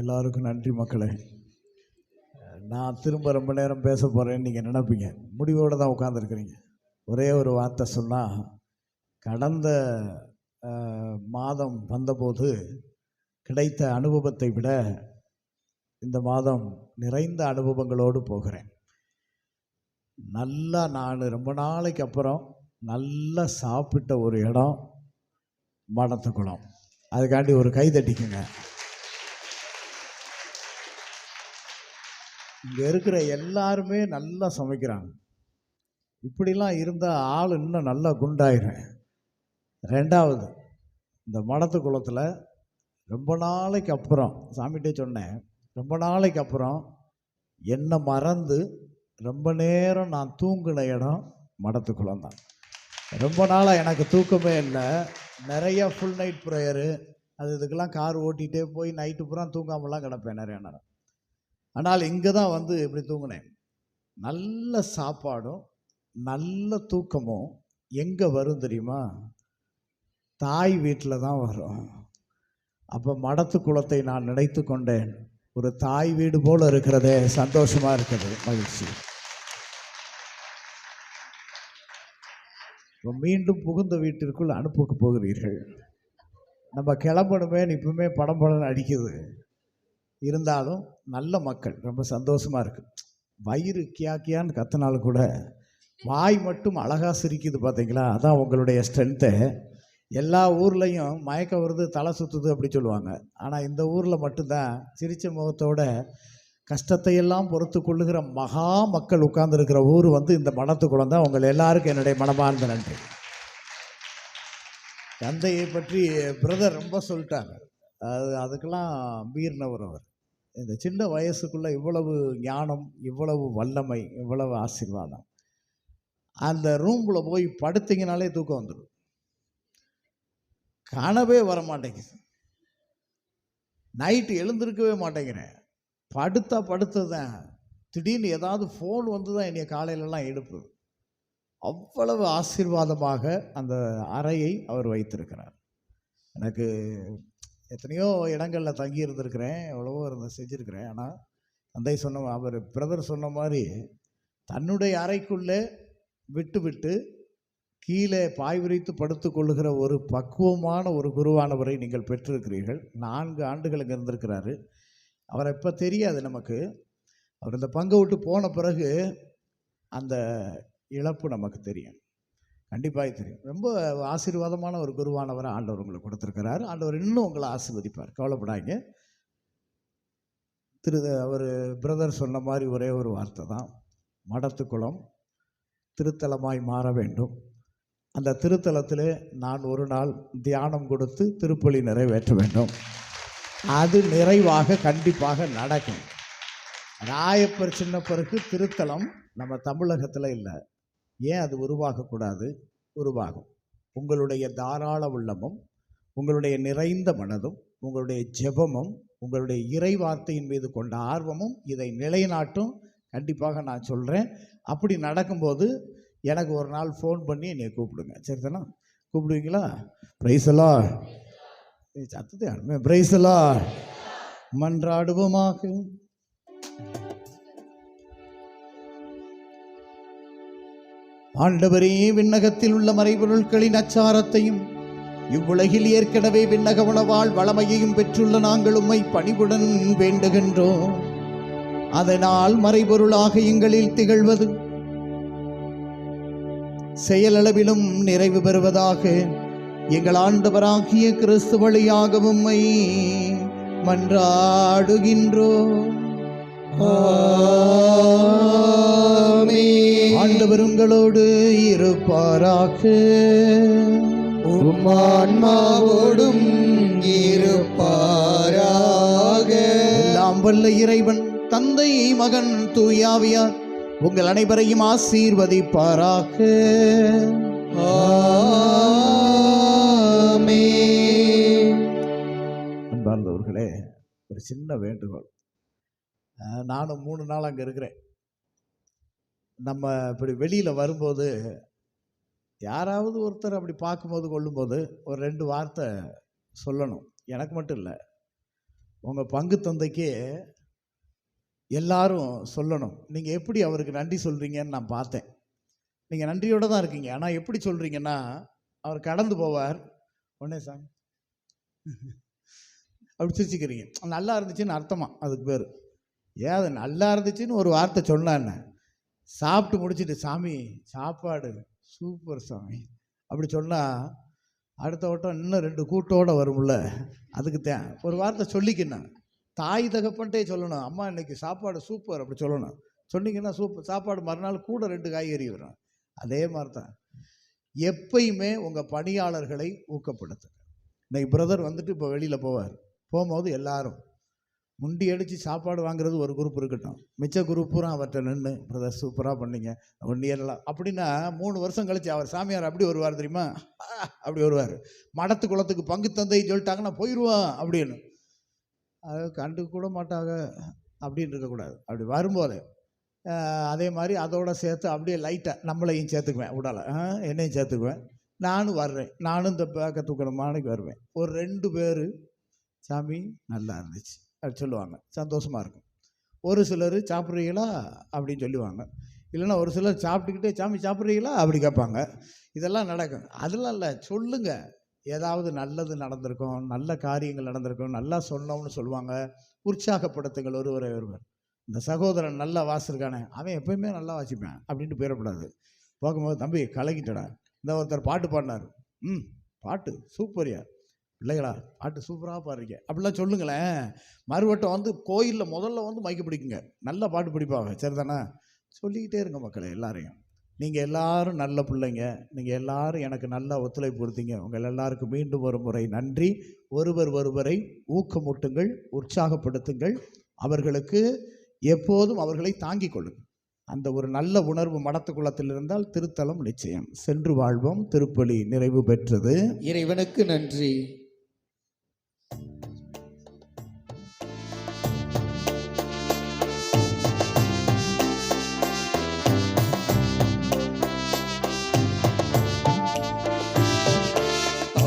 எல்லாருக்கும் நன்றி மக்களே. நான் திரும்ப ரொம்ப நேரம் பேச போகிறேன்னு நீங்கள் நினைப்பீங்க. முடிவோடு தான் உட்காந்துருக்குறீங்க ஒரே ஒரு வார்த்தை சொன்னால் கடந்த மாதம் வந்தபோது கிடைத்த அனுபவத்தை விட இந்த மாதம் நிறைந்த அனுபவங்களோடு போகிறேன். நல்லா நான் ரொம்ப நாளைக்கு அப்புறம் நல்லா சாப்பிட்ட ஒரு இடம் மடத்துக்குளம் அதுக்காண்டி ஒரு கை தட்டிக்குங்க. இங்கே இருக்கிற எல்லாருமே நல்லா சமைக்கிறாங்க. இப்படிலாம் இருந்தால் ஆள் இன்னும் நல்லா குண்டாயிரும். ரெண்டாவது இந்த மடத்து குளத்தில் ரொம்ப நாளைக்கு அப்புறம் சாமிகிட்டே சொன்னேன் ரொம்ப நாளைக்கு அப்புறம் என்னை மறந்து ரொம்ப நேரம் நான் தூங்கின இடம் மடத்து குளம் தான். ரொம்ப நாளாக எனக்கு தூக்கமே இல்லை. நிறைய ஃபுல் நைட் ப்ரேயரு அது இதுக்கெல்லாம் கார் ஓட்டிகிட்டே போய் நைட்டு பூரா தூங்காமலாம் கிடப்பேன் நிறைய நேரம். ஆனால் இங்கே தான் வந்து இப்படி தூங்கினேன். நல்ல சாப்பாடும் நல்ல தூக்கமும் எங்கே வரும் தெரியுமா? தாய் வீட்டில் தான் வரும். அப்போ மடத்து குளத்தை நான் நினைத்து கொண்டேன். ஒரு தாய் வீடு போல் இருக்கிறதே சந்தோஷமாக இருக்கிறது மகிழ்ச்சி. இப்போ மீண்டும் புகுந்த வீட்டிற்குள் அனுப்புக்கு போகிறீர்கள். நம்ம கிளம்பணுமே இப்பவுமே படம் படம் அடிக்குது இருந்தாலும் நல்ல மக்கள் ரொம்ப சந்தோஷமா இருக்கு. வயிறு கியா கியான்னு கத்தினாலும் கூட வாய் மட்டும் அழகா சிரிக்குது பார்த்தீங்களா அதான் உங்களுடைய ஸ்ட்ரென்த்து எல்லா ஊர்லேயும் மயக்கம் வருது தலை சுற்றுது அப்படி சொல்லுவாங்க. ஆனால் இந்த ஊரில் மட்டும்தான் சிரிச்ச முகத்தோட கஷ்டத்தை எல்லாம் பொறுத்து கொள்ளுகிற மகா மக்கள் உட்கார்ந்துருக்கிற ஊர் வந்து இந்த மனத்துக்குளம் தான். உங்கள் எல்லாருக்கும் என்னுடைய மனமார்ந்த நன்றி. தந்தையை பற்றி பிரதர் ரொம்ப சொல்லிட்டாங்க. அது அதுக்கெல்லாம் மீறினவர் அவர். இந்த சின்ன வயசுக்குள்ள இவ்வளவு ஞானம் இவ்வளவு வல்லமை இவ்வளவு ஆசீர்வாதம். அந்த ரூமில் போய் படுத்தீங்கனாலே தூக்கம் வந்துடும் கனவே வர மாட்டேங்குது நைட்டு எழுந்திருக்கவே மாட்டேங்கிறேன். படுத்தா படுத்தது தான் திடீர்னு ஏதாவது ஃபோன் வந்து தான் என்னைய காலையிலலாம் எடுப்பு அவ்வளவு ஆசீர்வாதமாக அந்த அறையை அவர் வைத்திருக்கிறார். எனக்கு எத்தனையோ இடங்களில் தங்கி இருந்திருக்கிறேன் எவ்வளவோ இருந்த செஞ்சுருக்கிறேன். ஆனால் தந்தை சொன்ன அவர் பிரதர் சொன்ன மாதிரி தன்னுடைய அறைக்குள்ளே விட்டு விட்டு கீழே பாய் விரித்து படுத்து கொள்ளுகிற ஒரு பக்குவமான ஒரு குருவானவரை நீங்கள் பெற்றிருக்கிறீர்கள். நான்கு ஆண்டுகள் இங்கே இருந்திருக்கிறாரு. அவரை இப்போ தெரியாது நமக்கு. அவர் இந்த பங்கை விட்டு போன பிறகு அந்த இழப்பு நமக்கு தெரியும். கண்டிப்பாக தெரியும். ரொம்ப ஆசீர்வாதமான ஒரு குருவானவரை ஆண்டவர் உங்களுக்கு கொடுத்துருக்கிறாரு. ஆண்டவர் இன்னும் உங்களை ஆசீர்வதிப்பார். கவலைப்படாங்க திரு அவர் பிரதர் சொன்ன மாதிரி ஒரே ஒரு வார்த்தை தான். மடத்துக்குளம் திருத்தலமாய் மாற வேண்டும். அந்த திருத்தலத்தில் நான் ஒரு நாள் தியானம் கொடுத்து திருப்பலி நிறைவேற்ற வேண்டும். அது நிறைவாக கண்டிப்பாக நடக்கும். ராயப்பர் சின்னப்பருக்கு திருத்தலம் நம்ம தமிழகத்தில் இல்லை. ஏன் அது உருவாகக்கூடாது? உருவாகும். உங்களுடைய தாராள உள்ளமும் உங்களுடைய நிறைந்த மனதும் உங்களுடைய ஜெபமும் உங்களுடைய இறை வார்த்தையின் மீது கொண்ட ஆர்வமும் இதை நிலைநாட்டும். கண்டிப்பாக நான் சொல்கிறேன் அப்படி நடக்கும்போது எனக்கு ஒரு நாள் ஃபோன் பண்ணி என்னை கூப்பிடுங்க. சரிதானா? கூப்பிடுவீங்களா? பிரைஸலா சத்தத்தை அனுப்ப. பிரைஸலா மன்றாடுவோமாக. ஆண்டவரே விண்ணகத்தில் உள்ள மறைபொருட்களின் அச்சாரத்தையும் இவ்வுலகில் ஏற்கனவே விண்ணக உணவால் வளமையையும் பெற்றுள்ள நாங்கள் உம்மை பணிவுடன் வேண்டுகின்றோம். அதனால் மறைபொருளாக எங்களில் திகழ்வது செயலளவிலும் நிறைவு பெறுவதாக எங்கள் ஆண்டவராகிய கிறிஸ்து வழியாக உம்மை மன்றாடுகின்றோம். ஆண்டவர் உங்களோடு இருப்பாராக. உமான்மாவோடும் இருப்பாராக. எல்லாம் வல்ல இறைவன் தந்தை மகன் தூயாவியார் உங்கள் அனைவரையும் ஆசீர்வதிப்பாராக. அன்பார்ந்தவர்களே ஒரு சின்ன வேண்டுகோள். நானும் மூணு நாள் அங்கே இருக்கிறேன். நம்ம இப்படி வெளியில் வரும்போது யாராவது ஒருத்தர் அப்படி பார்க்கும்போது கொள்ளும்போது ஒரு ரெண்டு வார்த்தை சொல்லணும். எனக்கு மட்டும் இல்லை. உங்கள் பங்கு தந்தைக்கு எல்லாரும் சொல்லணும். நீங்கள் எப்படி அவருக்கு நன்றி சொல்கிறீங்கன்னு நான் பார்த்தேன். நீங்கள் நன்றியோடு தான் இருக்கீங்க. ஆனால் எப்படி சொல்கிறீங்கன்னா அவர் கடந்து போவார். உடனே சாமி. அப்படி சிரிச்சுக்கிறீங்க. நல்லா இருந்துச்சுன்னு அர்த்தமா அதுக்கு பேர். ஏன் அது நல்லா இருந்துச்சுன்னு ஒரு வார்த்தை சொன்னான்னு சாப்பிட்டு முடிச்சிட்டு சாமி சாப்பாடு சூப்பர் சாமி. அப்படி சொன்னால் அடுத்த வட்டம் இன்னும் ரெண்டு கூட்டோடு வரும்ல அதுக்கு தான் ஒரு வார்த்தை சொல்லிக்கணும் தாய் தகப்பன்ட்டே சொல்லணும் அம்மா இன்னைக்கு சாப்பாடு சூப்பர் அப்படி சொல்லணும். சொன்னீங்கன்னா சூப்பர் சாப்பாடு மறுநாள் கூட ரெண்டு காய்கறி வரும். அதே மாதிரி தான் எப்பயுமே உங்கள் பணியாளர்களை ஊக்கப்படுத்துங்க. இன்னைக்கு பிரதர் வந்துட்டு இப்போ வெளியில் போவார். போகும்போது எல்லாரும் முண்டி அடித்து சாப்பாடு வாங்குறது ஒரு குரூப் இருக்கட்டும். மிச்ச குரூப் பூரா அவர்கிட்ட நின்று பிரதர் சூப்பராக பண்ணிங்க. ஒன் இயர்லாம் அப்படின்னா மூணு வருஷம் கழிச்சு அவர் சாமியார் அப்படி வருவார் தெரியுமா? அப்படி வருவார். மடத்து குளத்துக்கு பங்கு தந்தை சொல்லிட்டாங்கன்னா போயிடுவான் அப்படின்னு. அது கண்டு கூட மாட்டாங்க அப்படின்னு இருக்கக்கூடாது அப்படி வரும்போது அதே மாதிரி அதோட சேர்த்து அப்படியே லைட்டாக நம்மளையும் சேர்த்துக்குவேன் உடலை. என்னையும் சேர்த்துக்குவேன். நானும் வர்றேன். நானும் இந்த பேக்கை தூக்கணுமானுக்கு வருவேன். ஒரு ரெண்டு பேர் சாமி நல்லா இருந்துச்சு. அப்படி சொல்லுவாங்க. சந்தோஷமாக இருக்கும். ஒரு சிலர் சாப்பிட்றீங்களா? அப்படின்னு சொல்லுவாங்க. இல்லைன்னா ஒரு சிலர் சாப்பிட்டுக்கிட்டே சாமி சாப்பிட்றீங்களா? அப்படி கேட்பாங்க. இதெல்லாம் நடக்கும். அதெல்லாம் இல்லை. சொல்லுங்கள் ஏதாவது நல்லது நடந்திருக்கும். நல்ல காரியங்கள் நடந்திருக்கும். நல்லா சொன்னோம்னு சொல்லுவாங்க. உற்சாகப்படுத்துங்கள் ஒருவரை ஒருவர். இந்த சகோதரன் நல்லா வாசிருக்கானே அவன் எப்பயுமே நல்லா வாசிப்பேன் அப்படின்ட்டு போயிடக்கூடாது. போகும்போது தம்பி கலக்கிட்டடா. இந்த ஒருத்தர் பாட்டு பாடினார். ம் பாட்டு சூப்பர்யா. பிள்ளைகளா பாட்டு சூப்பராக பாடுறீங்க. அப்படிலாம் சொல்லுங்களேன். மறுவட்டம் வந்து கோயிலில் முதல்ல வந்து மைக்க பிடிக்குங்க. நல்ல பாட்டு பிடிப்பாங்க. சரிதானே? சொல்லிக்கிட்டே இருங்க மக்களே எல்லாரையும். நீங்கள் எல்லாரும் நல்ல பிள்ளைங்க. நீங்கள் எல்லாரும் எனக்கு நல்லா ஒத்துழைப்பு கொடுத்தீங்க. உங்கள் எல்லாருக்கும் மீண்டும் ஒரு முறை நன்றி. ஒருவர் ஒருவரை ஊக்கமூட்டுங்கள் உற்சாகப்படுத்துங்கள். அவர்களுக்கு எப்போதும் அவர்களை தாங்கிக் கொள்ளுங்கள். அந்த ஒரு நல்ல உணர்வு மடத்துக்குளத்தில் இருந்தால் திருத்தலம் நிச்சயம். சென்று வாழ்வோம். திருப்பலி நிறைவு பெற்றது. இறைவனுக்கு நன்றி.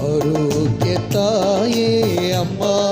ஆரோக்கிய தாயே அம்மா அம்மா.